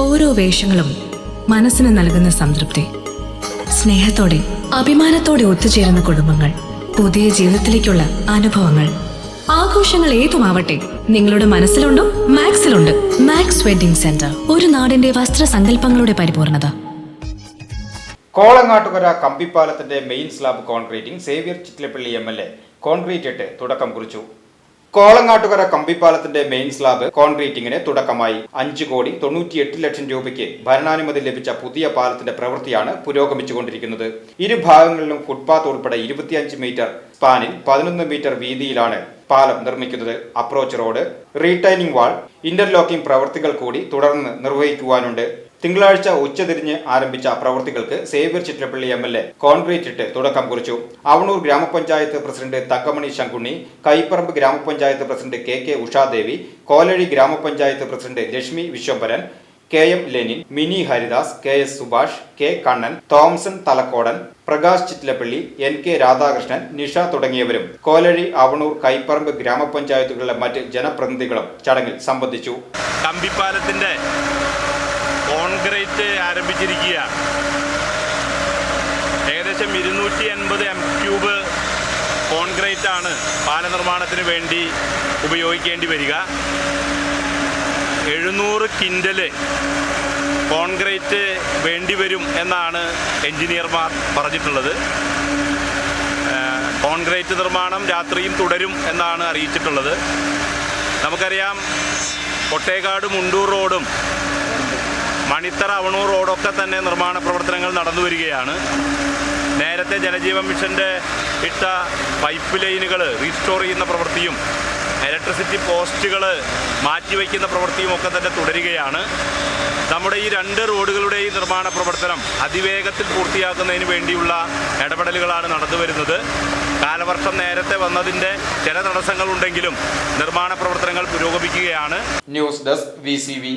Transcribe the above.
ഓരോ വേഷങ്ങളും മനസ്സിന് നൽകുന്ന സംതൃപ്തി. സ്നേഹത്തോടെ അഭിമാനത്തോടെ ഒത്തുചേരുന്ന കുടുംബങ്ങൾ പുതിയ ജീവിതത്തിലേക്കുള്ള അനുഭവങ്ങൾ. ആഘോഷങ്ങൾ ഏതുമാവട്ടെ നിങ്ങളുടെ മനസ്സിലുണ്ടോ മാക്സിലുണ്ട്. മാക്സ് വെഡിംഗ് സെന്റർ ഒരു നാടിന്റെ വസ്ത്രസങ്കല്പങ്ങളുടെ പരിപൂർണത. Kolangattukara കമ്പിപ്പാലത്തിന്റെ main slab concreting Xavier Chittilappally M L A concrete ഇട്ട് തുടക്കം കുറിച്ചു. കോളങ്ങാട്ടുകര കമ്പിപ്പാലത്തിന്റെ മെയിൻ സ്ലാബ് കോൺക്രീറ്റിംഗിന് തുടക്കമായി. അഞ്ച് കോടി തൊണ്ണൂറ്റിയെട്ട് ലക്ഷം രൂപയ്ക്ക് ഭരണാനുമതി ലഭിച്ച പുതിയ പാലത്തിന്റെ പ്രവൃത്തിയാണ് പുരോഗമിച്ചുകൊണ്ടിരിക്കുന്നത്. ഇരുഭാഗങ്ങളിലും ഫുട്പാത്ത് ഉൾപ്പെടെ ഇരുപത്തിയഞ്ച് മീറ്റർ സ്പാനിൽ പതിനൊന്ന് മീറ്റർ വീതിയിലാണ് പാലം നിർമ്മിക്കുന്നത്. Approach road retaining wall interlocking പ്രവൃത്തികൾ കൂടി തുടർന്ന് നിർവഹിക്കുവാനുണ്ട്. തിങ്കളാഴ്ച ഉച്ചതിരിഞ്ഞ് ആരംഭിച്ച പ്രവൃത്തികൾക്ക് Xavier Chittilappally M L A concrete ഇട്ട് തുടക്കം കുറിച്ചു. അവണൂർ ഗ്രാമപഞ്ചായത്ത് പ്രസിഡന്റ് തക്കമണി ശങ്കുണ്ണി കൈപ്പറമ്പ് ഗ്രാമപഞ്ചായത്ത് president K K Ushadevi Kolazhy ഗ്രാമപഞ്ചായത്ത് president Lakshmi Vishwambharan K M Lenin Mini Haridas K S Subhash K Kannan Thomson Thalakkodan Prakash Chittilappally N K Radhakrishnan Nisha തുടങ്ങിയവരും കോലഴി അവണൂർ കൈപ്പറമ്പ് ഗ്രാമപഞ്ചായത്തുകളിലെ മറ്റ് ജനപ്രതിനിധികളും ചടങ്ങിൽ സംബന്ധിച്ചു. കമ്പിപ്പാലത്തിന്റെ കോൺക്രീറ്റ് ആരംഭിച്ചിരിക്കുകയാണ്. ഏകദേശം ഇരുന്നൂറ്റി എൺപത് എം ക്യൂബ് കോൺക്രീറ്റ് ആണ് പാല നിർമ്മാണത്തിന് വേണ്ടി ഉപയോഗിക്കേണ്ടി വരിക. എഴുന്നൂറ് കിൻഡൽ കോൺക്രീറ്റ് വേണ്ടിവരും എന്നാണ് എൻജിനീയർമാർ പറഞ്ഞിട്ടുള്ളത്. കോൺക്രീറ്റ് നിർമ്മാണം രാത്രിയും തുടരും എന്നാണ് അറിയിച്ചിട്ടുള്ളത്. നമുക്കറിയാം കൊട്ടേക്കാട് മുണ്ടൂർ റോഡും മണിത്തറ അവണൂർ റോഡൊക്കെ തന്നെ നിർമ്മാണ പ്രവർത്തനങ്ങൾ നടന്നു വരികയാണ്. നേരത്തെ ജലജീവൻ മിഷന്റെ ഇട്ട പൈപ്പ് ലൈനുകൾ റീസ്റ്റോർ ചെയ്യുന്ന പ്രവൃത്തിയും ഇലക്ട്രിസിറ്റി പോസ്റ്റുകൾ മാറ്റിവെക്കുന്ന പ്രവൃത്തിയും ഒക്കെ തന്നെ തുടരുകയാണ്. നമ്മുടെ ഈ രണ്ട് റോഡുകളുടെയും നിർമ്മാണ പ്രവർത്തനം അതിവേഗത്തിൽ പൂർത്തിയാക്കുന്നതിന് വേണ്ടിയുള്ള ഇടപെടലുകളാണ് നടന്നു വരുന്നത്. കാലവർഷം നേരത്തെ വന്നതിന്റെ ചില തടസ്സങ്ങളുണ്ടെങ്കിലും നിർമ്മാണ പ്രവർത്തനങ്ങൾ പുരോഗമിക്കുകയാണ്. News desk V.